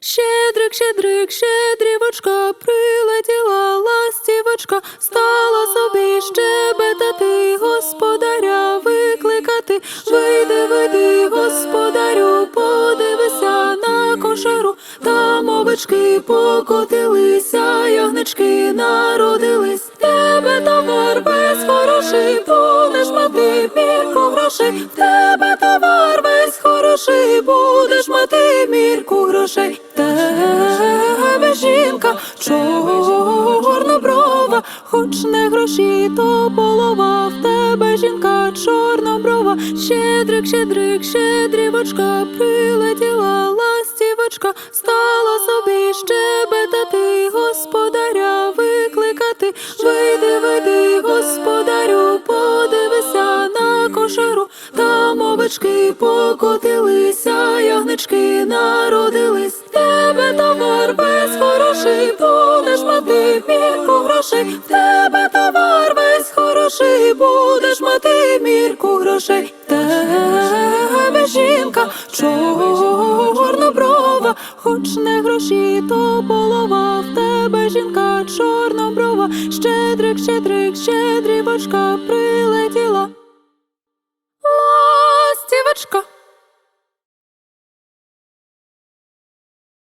Щедрик, щедрик, щедрівочка, прилетіла ластівочка, стала собі щебетати, господаря викликати. Вийди, вийди, господарю, подивися на кошару, там овечки покотилися, ягнички народились. Тебе товар весь хороший, будеш мати мірку грошей. Тебе товар весь хороший, будеш мати мірку грошей. Хоч не гроші, то полова. В тебе жінка чорноброва, щедрик, щедрик, щедрівочка, прилетіла ластівочка, стала собі щебетати, господаря викликати. Вийди, вийди, господарю, подивися на кошару, там овечки покотилися, хороший, будеш мати мірку грошей. В Тебе товар весь хороший, будеш мати мірку грошей. В Тебе жінка чорноброва, хоч не гроші, то полова. В тебе жінка чорноброва, щедрик, щедрик, щедрівочка прилетіла. Ластівочка.